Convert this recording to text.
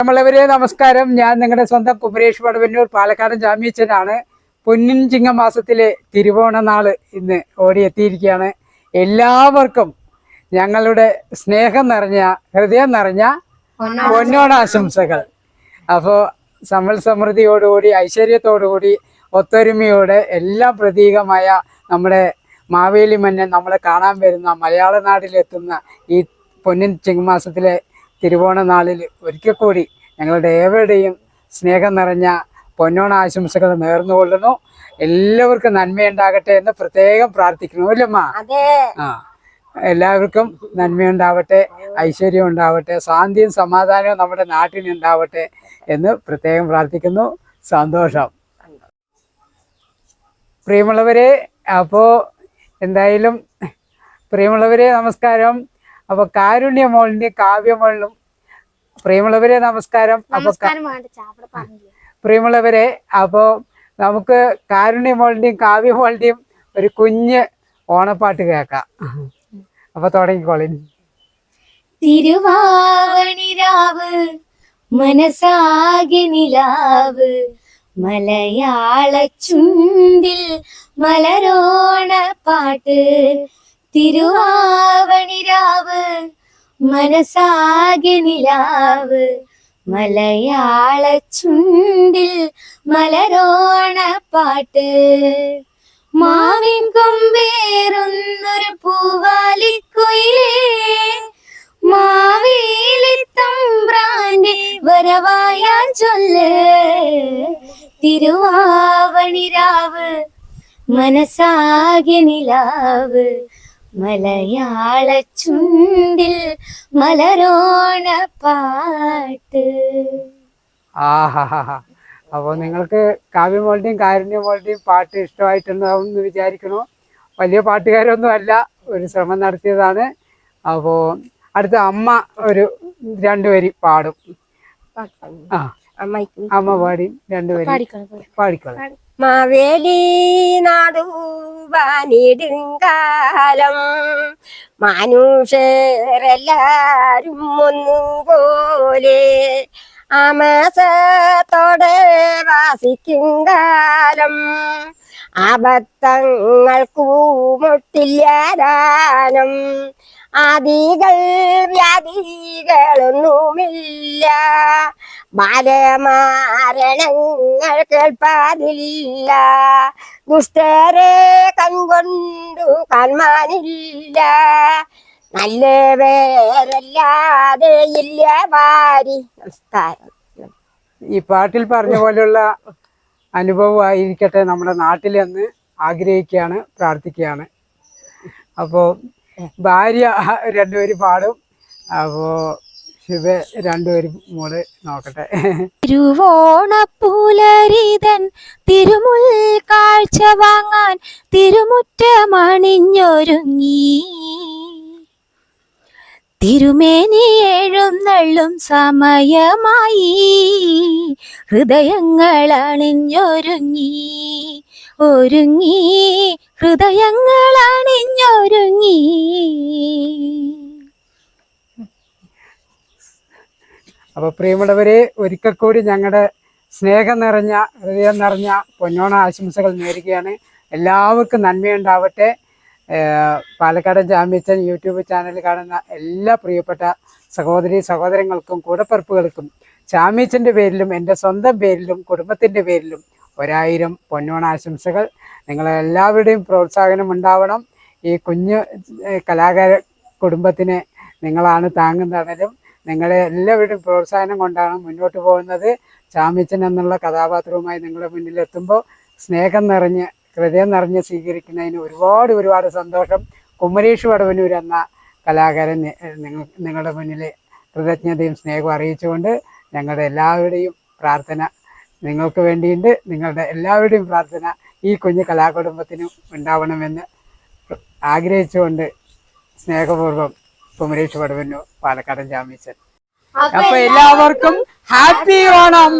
നമ്മളവരെ നമസ്കാരം. ഞാൻ നിങ്ങളുടെ സ്വന്തം കുമരേഷ് വടവന്നൂർ പാലക്കാടൻ ജാമ്യച്ചനാണ്. പൊന്നിൻ ചിങ്ങമാസത്തിലെ തിരുവോണ നാൾ ഇന്ന് ഓടിയെത്തിയിരിക്കുകയാണ്. എല്ലാവർക്കും ഞങ്ങളുടെ സ്നേഹം നിറഞ്ഞ ഹൃദയം നിറഞ്ഞ പൊന്നോണാശംസകൾ അപ്പോൾ സമ്പൽ സമൃദ്ധിയോടുകൂടി ഐശ്വര്യത്തോടുകൂടി ഒത്തൊരുമയോടെ എല്ലാം പ്രതീകമായ നമ്മുടെ മാവേലി മന്നൻ നമ്മളെ കാണാൻ വരുന്ന മലയാള നാട്ടിലെത്തുന്ന ഈ പൊന്നിൻ ചിങ്ങമാസത്തിലെ തിരുവോണ നാളിൽ ഒരിക്കൽ കൂടി ഞങ്ങളുടെ ഏവരുടെയും സ്നേഹം നിറഞ്ഞ പൊന്നോണ ആശംസകൾ നേർന്നുകൊള്ളുന്നു. എല്ലാവർക്കും നന്മയുണ്ടാകട്ടെ എന്ന് പ്രത്യേകം പ്രാർത്ഥിക്കുന്നു അല്ലമ്മ ആ എല്ലാവർക്കും നന്മയുണ്ടാവട്ടെ ഐശ്വര്യം ഉണ്ടാവട്ടെ ശാന്തിയും സമാധാനവും നമ്മുടെ നാട്ടിനുണ്ടാവട്ടെ എന്ന് പ്രത്യേകം പ്രാർത്ഥിക്കുന്നു. സന്തോഷം. പ്രിയമുള്ളവരെ അപ്പോൾ എന്തായാലും പ്രിയമുള്ളവരെ നമസ്കാരം. അപ്പോൾ മോളിന്റെ കാവ്യമോളിലും പ്രിയമുള്ളവരെ നമസ്കാരം. പ്രിയമുള്ളവരെ അപ്പോൾ നമുക്ക് കാരുണ്യമോളിന്റെയും കാവ്യമോളിന്റെയും ഒരു കുഞ്ഞ് ഓണപ്പാട്ട് കേൾക്കാം. അപ്പൊ തുടങ്ങിക്കോളി. തിരുവാവണിരാവ് മനസാകെ നിലാവ്. മലയാള ചുണ്ടിൽ മലരോണ പാട്ട് തിരുവാവണിരാവ് മനസാകെ നിലാവ് മലയാള ചുണ്ടിൽ മലരോണ പാട്ട്. മാവിൻ കൊമ്പേറുന്നൊരു പൂവാലിക്കൊയിലേ മാവേലി തമ്പ്രാന്റെ വരവായ ചൊല്ല്. തിരുവാവണിരാവ് മനസാകെ നിലാവ് മലയാള ചുണ്ടിൽ മലരോണ പാട്ട്. ആഹാഹാ അപ്പോൾ നിങ്ങൾക്ക് കാവ്യമോളുടെയും കാരുണ്യമോളുടെയും പാട്ട് ഇഷ്ടമായിട്ടുണ്ടാവും എന്ന് വിചാരിക്കണു വലിയ പാട്ടുകാരൊന്നും അല്ല ഒരു ശ്രമം നടത്തിയതാണ്. അപ്പോൾ അടുത്ത അമ്മ ഒരു രണ്ടുപേരി പാടും. ആ. അമ്മ പാടി രണ്ടുപേരും പാടിക്കോളാം. മാവേലി നാടു വാനിടുങ്കാലം മനുഷ്യരെല്ലാരും ഒന്നുപോലെ അമസത്തോടെ വാസിക്കും കാലം. അബദ്ധങ്ങൾക്കു മുട്ടില്ലാതാനം ആദികൾ വ്യാധികളൊന്നുമില്ല. ബാലമാരണങ്ങൾ കേൾപ്പാതില്ല ദുഷ്ടരെ കൺകൊണ്ടു കാൺമാനില്ല നല്ല പേരല്ലാതെ ഇല്ല വാരി. നമസ്കാരം. ഈ പാട്ടിൽ പറഞ്ഞ പോലെയുള്ള അനുഭവമായിരിക്കട്ടെ നമ്മുടെ നാട്ടിലെന്ന് ആഗ്രഹിക്കുകയാണ് പ്രാർത്ഥിക്കുകയാണ്. അപ്പോൾ ഭാര്യ രണ്ടുപേര് പാടും. അപ്പോൾ ശിവ രണ്ടുപേരും മോൾ നോക്കട്ടെ. തിരുവോണപ്പൂലരിതൻ തിരുമുൽ കാഴ്ച വാങ്ങാൻ തിരുമുറ്റമണിഞ്ഞൊരുങ്ങി. തിരുമേനി എഴുന്നള്ളും സമയമായി. ഹൃദയങ്ങൾ അണിഞ്ഞൊരുങ്ങി ഒരുങ്ങി ഹൃദയങ്ങൾ അണിഞ്ഞൊരുങ്ങി. അപ്പോൾ പ്രിയമുള്ളവരെ ഒരിക്കൽ കൂടി ഞങ്ങളുടെ സ്നേഹം നിറഞ്ഞ ഹൃദയം നിറഞ്ഞ പൊന്നോണ ആശംസകൾ നേരുകയാണ്. എല്ലാവർക്കും നന്മയുണ്ടാവട്ടെ. പാലക്കാട് പാലക്കാടൻ ജാമ്യച്ചൻ യൂട്യൂബ് ചാനൽ കാണുന്ന എല്ലാ പ്രിയപ്പെട്ട സഹോദരി സഹോദരങ്ങൾക്കും കൂടപ്പറപ്പുകൾക്കും ചാമ്യച്ചന്റെ പേരിലും എന്റെ സ്വന്തം പേരിലും കുടുംബത്തിന്റെ പേരിലും ഒരായിരം പൊന്നോണ ആശംസകൾ. നിങ്ങളെല്ലാവരുടെയും പ്രോത്സാഹനം ഉണ്ടാവണം. ഈ കുഞ്ഞു കലാകാര കുടുംബത്തിനെ നിങ്ങളാണ് താങ്ങുന്നതിലും നിങ്ങളെ എല്ലാവരുടെയും പ്രോത്സാഹനം കൊണ്ടാണ് മുന്നോട്ട് പോകുന്നത്. ചാമിച്ചൻ എന്നുള്ള കഥാപാത്രവുമായി നിങ്ങളുടെ മുന്നിലെത്തുമ്പോൾ സ്നേഹം നിറഞ്ഞ് ഹൃദയം നിറഞ്ഞ് സ്വീകരിക്കുന്നതിന് ഒരുപാട് ഒരുപാട് സന്തോഷം. കുമരേഷ് വടവനൂർ എന്ന കലാകാരൻ നിങ്ങൾ നിങ്ങളുടെ മുന്നിൽ കൃതജ്ഞതയും സ്നേഹവും അറിയിച്ചുകൊണ്ട് ഞങ്ങളുടെ എല്ലാവരുടെയും പ്രാർത്ഥന നിങ്ങൾക്ക് വേണ്ടിയുണ്ട് നിങ്ങളുടെ എല്ലാവരുടെയും പ്രാർത്ഥന ഈ കുഞ്ഞു കലാകുടുംബത്തിനും ഉണ്ടാവണമെന്ന് ആഗ്രഹിച്ചുകൊണ്ട് സ്നേഹപൂർവം കുമരേഷ് വടവന്നൂർ പാലക്കാടൻ ജാമീച്ചൻ അപ്പൊ എല്ലാവർക്കും ഹാപ്പി ഓണം.